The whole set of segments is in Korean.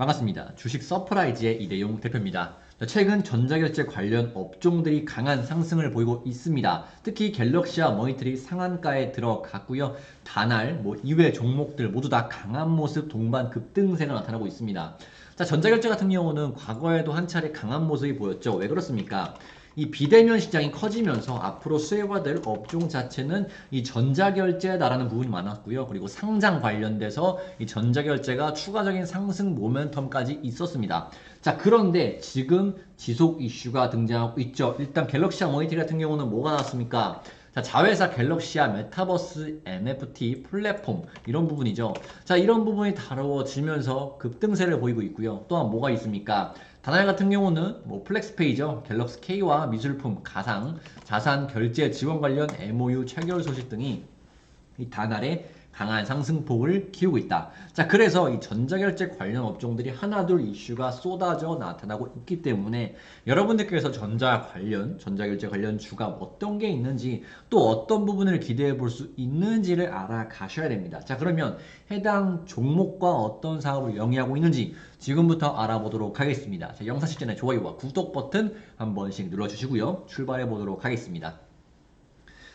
반갑습니다. 주식 서프라이즈의 이대용 대표입니다. 최근 전자결제 관련 업종들이 강한 상승을 보이고 있습니다. 특히 갤럭시와 머니트리 상한가에 들어갔고요. 단알, 뭐 이외 종목들 모두 다 강한 모습 동반 급등세가 나타나고 있습니다. 자, 전자결제 같은 경우는 과거에도 한 차례 강한 모습이 보였죠. 왜 그렇습니까? 이 비대면 시장이 커지면서 앞으로 수혜화될 업종 자체는 이 전자결제다라는 부분이 많았고요. 그리고 상장 관련돼서 이 전자결제가 추가적인 상승 모멘텀까지 있었습니다. 자, 그런데 지금 지속 이슈가 등장하고 있죠. 일단 갤럭시와 모니터리 같은 경우는 뭐가 나왔습니까? 자, 자회사 갤럭시아 메타버스 NFT 플랫폼 이런 부분이죠. 자, 이런 부분이 다루어지면서 급등세를 보이고 있고요. 또한 뭐가 있습니까? 다날 같은 경우는 뭐 플렉스페이죠. 갤럭시 K와 미술품, 가상, 자산 결제 지원 관련 MOU 체결 소식 등이 이 다날의 강한 상승폭을 키우고 있다. 자, 그래서 이 전자결제 관련 업종들이 하나둘 이슈가 쏟아져 나타나고 있기 때문에 여러분들께서 전자 관련, 전자결제 관련 주가 어떤 게 있는지 또 어떤 부분을 기대해 볼 수 있는지를 알아가셔야 됩니다. 자, 그러면 해당 종목과 어떤 사업을 영위하고 있는지 지금부터 알아보도록 하겠습니다. 자, 영상 시전에 좋아요와 구독 버튼 한 번씩 눌러주시고요. 출발해 보도록 하겠습니다.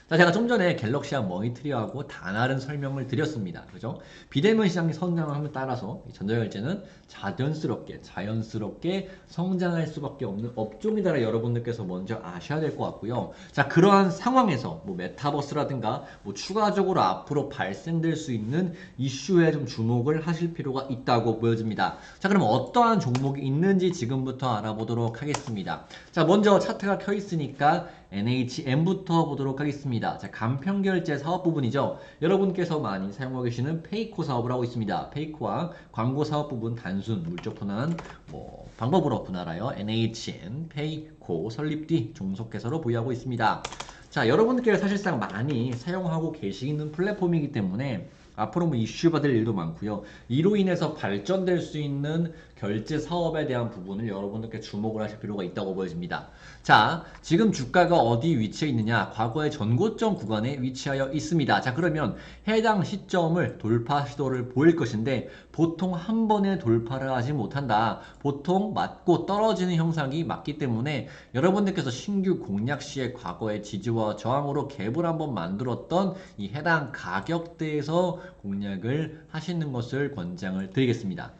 자, 제가 좀 전에 갤럭시와 머니트리하고 다나른 설명을 드렸습니다. 그죠? 비대면 시장이 성장을 함에 따라서 이 전자결제는 자연스럽게, 자연스럽게 성장할 수밖에 없는 업종이다라 여러분들께서 먼저 아셔야 될 것 같고요. 자, 그러한 상황에서 뭐 메타버스라든가 뭐 추가적으로 앞으로 발생될 수 있는 이슈에 좀 주목을 하실 필요가 있다고 보여집니다. 자, 그럼 어떠한 종목이 있는지 지금부터 알아보도록 하겠습니다. 자, 먼저 차트가 켜 있으니까 NHM부터 보도록 하겠습니다. 자, 간편결제 사업 부분이죠. 여러분께서 많이 사용하고 계시는 페이코 사업을 하고 있습니다. 페이코와 광고 사업 부분 단순 물적 분할 뭐 방법으로 분할하여 NHN 페이코 설립 뒤 종속해서로 보유하고 있습니다. 자, 여러분들께서 사실상 많이 사용하고 계시는 플랫폼이기 때문에 앞으로 뭐 이슈 받을 일도 많고요. 이로 인해서 발전될 수 있는 결제 사업에 대한 부분을 여러분들께 주목을 하실 필요가 있다고 보여집니다. 자, 지금 주가가 어디 위치해 있느냐? 과거의 전고점 구간에 위치하여 있습니다. 자, 그러면 해당 시점을 돌파 시도를 보일 것인데 보통 한 번에 돌파를 하지 못한다. 보통 맞고 떨어지는 형상이 맞기 때문에 여러분들께서 신규 공략 시에 과거의 지지와 저항으로 갭을 한번 만들었던 이 해당 가격대에서 공략을 하시는 것을 권장을 드리겠습니다.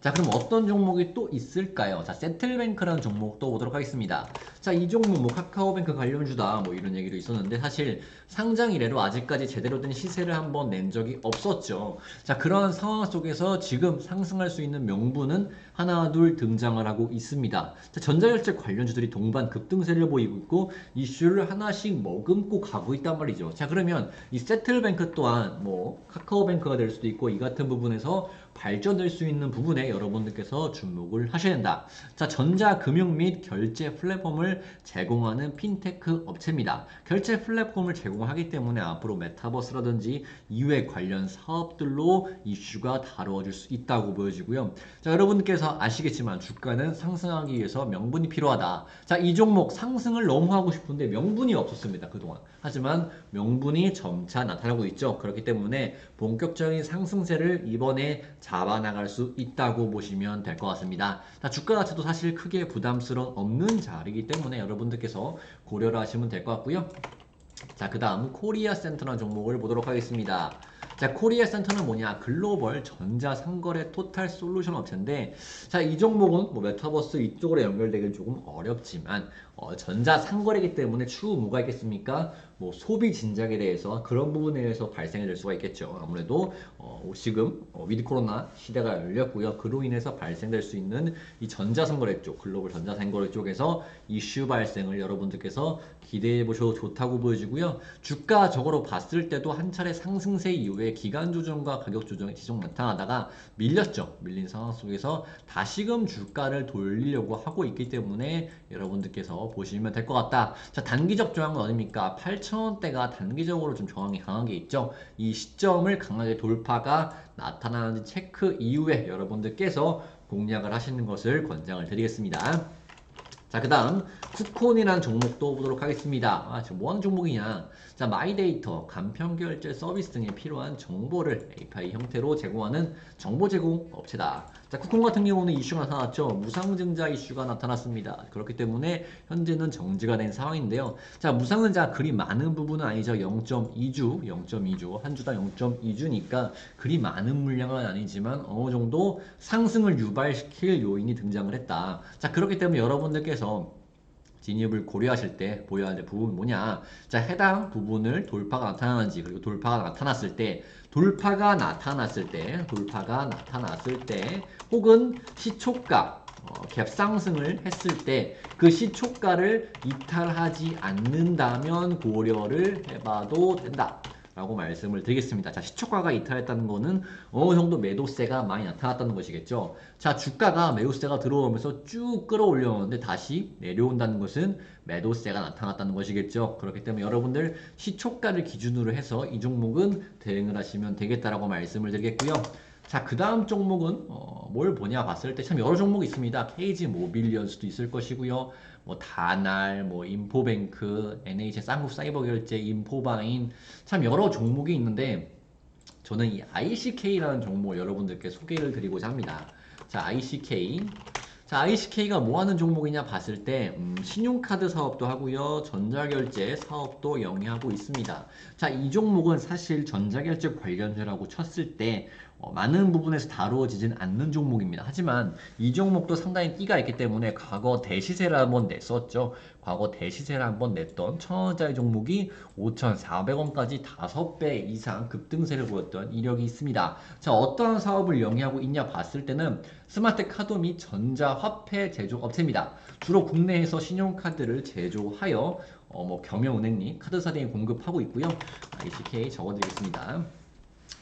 자, 그럼 어떤 종목이 또 있을까요? 자, 세틀뱅크라는 종목도 보도록 하겠습니다. 자, 이 종목 뭐 카카오뱅크 관련주다 뭐 이런 얘기도 있었는데 사실 상장 이래로 아직까지 제대로 된 시세를 한번 낸 적이 없었죠. 자, 그러한 상황 속에서 지금 상승할 수 있는 명분은 하나 둘 등장을 하고 있습니다. 자, 전자결제 관련주들이 동반 급등세를 보이고 있고 이슈를 하나씩 머금고 가고 있단 말이죠. 자, 그러면 이 세틀뱅크 또한 뭐 카카오뱅크가 될 수도 있고 이 같은 부분에서 발전될 수 있는 부분에 여러분들께서 주목을 하셔야 된다. 자, 전자 금융 및 결제 플랫폼을 제공하는 핀테크 업체입니다. 결제 플랫폼을 제공하기 때문에 앞으로 메타버스라든지 이외 관련 사업들로 이슈가 다루어질 수 있다고 보여지고요. 자, 여러분께서 아시겠지만 주가는 상승하기 위해서 명분이 필요하다. 자, 이 종목 상승을 너무 하고 싶은데 명분이 없었습니다. 그동안. 하지만 명분이 점차 나타나고 있죠. 그렇기 때문에 본격적인 상승세를 이번에 잡아나갈 수 있다고 보시면 될 것 같습니다. 자, 주가 자체도 사실 크게 부담스러운 없는 자리이기 때문에 여러분들께서 고려를 하시면 될 것 같고요. 자, 그 다음 코리아 센터라는 종목을 보도록 하겠습니다. 자, 코리아 센터는 뭐냐? 글로벌 전자 상거래 토탈 솔루션 업체인데, 자, 이 종목은 뭐 메타버스 이쪽으로 연결되기는 조금 어렵지만, 어, 전자 상거래이기 때문에 추후 뭐가 있겠습니까? 뭐 소비 진작에 대해서 그런 부분에 대해서 발생이 될 수가 있겠죠. 아무래도 어, 지금 어, 위드 코로나 시대가 열렸고요. 그로 인해서 발생될 수 있는 이 전자상거래 쪽, 글로벌 전자상거래 쪽에서 이슈 발생을 여러분들께서 기대해 보셔도 좋다고 보여지고요. 주가 적으로 봤을 때도 한 차례 상승세 이후에 기간 조정과 가격 조정이 지속 나타나다가 밀렸죠. 밀린 상황 속에서 다시금 주가를 돌리려고 하고 있기 때문에 여러분들께서 보시면 될 것 같다. 자, 단기적 저항은 어딥니까? 8,000원대가 단기적으로 좀 저항이 강한 게 있죠. 이 시점을 강하게 돌파가 나타나는지 체크 이후에 여러분들께서 공략을 하시는 것을 권장을 드리겠습니다. 자, 그 다음, 쿠콘이라는 종목도 보도록 하겠습니다. 아, 지금 뭐 하는 종목이냐? 자, 마이데이터, 간편결제 서비스 등에 필요한 정보를 API 형태로 제공하는 정보 제공 업체다. 자, 쿠콘 같은 경우는 이슈가 나타났죠. 무상증자 이슈가 나타났습니다. 그렇기 때문에 현재는 정지가 된 상황인데요. 자, 무상증자 그리 많은 부분은 아니죠. 0.2주, 0.2주, 한 주당 0.2주니까 그리 많은 물량은 아니지만 어느 정도 상승을 유발시킬 요인이 등장을 했다. 자, 그렇기 때문에 여러분들께서 진입을 고려하실 때 보여야 될 부분은 뭐냐? 자, 해당 부분을 돌파가 나타나는지 그리고 돌파가 나타났을 때 돌파가 나타났을 때 돌파가 나타났을 때 혹은 시초가 어, 갭 상승을 했을 때 그 시초가를 이탈하지 않는다면 고려를 해봐도 된다. 라고 말씀을 드리겠습니다. 자, 시초가가 이탈했다는 거는 어느 정도 매도세가 많이 나타났다는 것이겠죠. 자, 주가가 매도세가 들어오면서 쭉 끌어올렸는데 다시 내려온다는 것은 매도세가 나타났다는 것이겠죠. 그렇기 때문에 여러분들 시초가를 기준으로 해서 이 종목은 대응을 하시면 되겠다라고 말씀을 드리겠고요. 자, 그 다음 종목은 어, 뭘 보냐 봤을 때 참 여러 종목이 있습니다. KG 모빌리언 수도 있을 것이고요. 뭐 다날, 뭐 인포뱅크, NHS 한국 사이버 결제, 인포바인 참 여러 종목이 있는데 저는 이 ICK라는 종목 여러분들께 소개를 드리고자 합니다. 자, ICK. 자, ICK가 뭐 하는 종목이냐 봤을 때, 음, 신용카드 사업도 하고요, 전자결제 사업도 영위하고 있습니다. 자, 이 종목은 사실 전자결제 관련주라고 쳤을 때, 어, 많은 부분에서 다루어지진 않는 종목입니다. 하지만 이 종목도 상당히 끼가 있기 때문에 과거 대시세를 한번 냈었죠. 과거 대시세를 한번 냈던 천원짜리 종목이 5,400원까지 5배 이상 급등세를 보였던 이력이 있습니다. 자, 어떠한 사업을 영위하고 있냐 봤을 때는 스마트 카드 및 전자화폐 제조업체입니다. 주로 국내에서 신용카드를 제조하여 어, 뭐 경영은행리 카드사 등에 공급하고 있고요. ICK 적어드리겠습니다.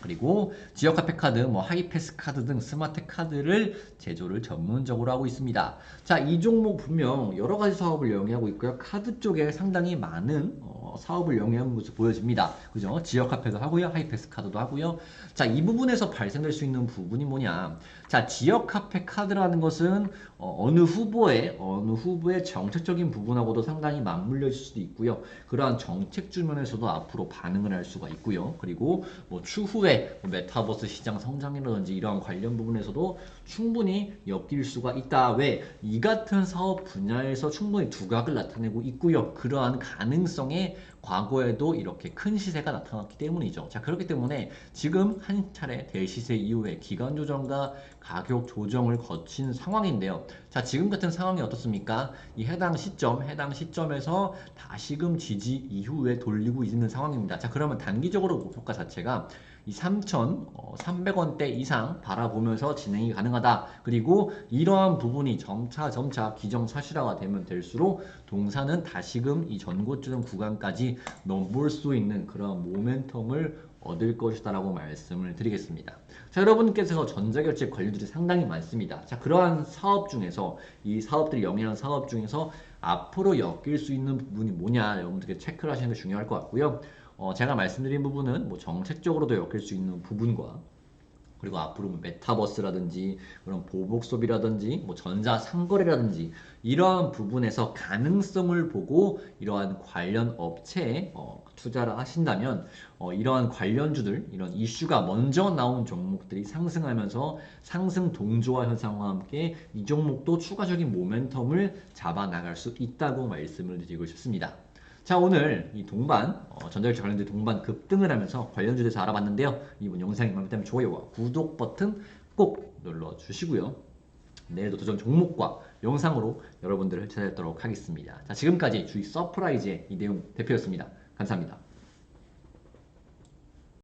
그리고 지역 화폐 카드, 뭐 하이패스 카드 등 스마트 카드를 제조를 전문적으로 하고 있습니다. 자, 이 종목 분명 여러 가지 사업을 영위하고 있고요. 카드 쪽에 상당히 많은 어, 사업을 영위하는 모습 보여집니다. 그죠? 지역 화폐도 하고요. 하이패스 카드도 하고요. 자, 이 부분에서 발생될 수 있는 부분이 뭐냐? 자, 지역 화폐 카드라는 것은 어, 느 후보의 어느 후보의 정책적인 부분하고도 상당히 맞물려 있을 수도 있고요. 그러한 정책 주면에서도 앞으로 반응을 할 수가 있고요. 그리고 뭐 추후에 뭐 메타버스 시장 성장이라든지 이러한 관련 부분에서도 충분히 엮일 수가 있다. 왜? 이 같은 사업 분야에서 충분히 두각을 나타내고 있고요. 그러한 가능성에 과거에도 이렇게 큰 시세가 나타났기 때문이죠. 자, 그렇기 때문에 지금 한 차례 대시세 이후에 기간 조정과 가격 조정을 거친 상황인데요. 자, 지금 같은 상황이 어떻습니까? 이 해당 시점, 해당 시점에서 다시금 지지 이후에 돌리고 있는 상황입니다. 자, 그러면 단기적으로 목표가 자체가 이 3,300원대 이상 바라보면서 진행이 가능하다. 그리고 이러한 부분이 점차 점차 기정사실화가 되면 될수록 동사는 다시금 이 전고점 구간까지 넘볼 수 있는 그런 모멘텀을 얻을 것이다 라고 말씀을 드리겠습니다. 자, 여러분께서 전자결제 관료들이 상당히 많습니다. 자, 그러한 사업 중에서 이 사업들이 영위하는 사업 중에서 앞으로 엮일 수 있는 부분이 뭐냐 여러분들께 체크를 하시는 게 중요할 것 같고요. 어, 제가 말씀드린 부분은 뭐 정책적으로도 엮일 수 있는 부분과 그리고 앞으로 뭐 메타버스라든지 그런 보복 소비라든지 뭐 전자 상거래라든지 이러한 부분에서 가능성을 보고 이러한 관련 업체에 어, 투자를 하신다면 어, 이러한 관련주들 이런 이슈가 먼저 나온 종목들이 상승하면서 상승 동조화 현상과 함께 이 종목도 추가적인 모멘텀을 잡아 나갈 수 있다고 말씀을 드리고 싶습니다. 자 오늘 이 동반 어, 전자결제 관련된 동반 급등을 하면서 관련주에 대해서 알아봤는데요. 이번 영상이 마음에 들면 좋아요와 구독 버튼 꼭 눌러주시고요. 내일도 도전 종목과 영상으로 여러분들을 찾아뵙도록 하겠습니다. 자 지금까지 주식 서프라이즈의 이대용 대표였습니다. 감사합니다.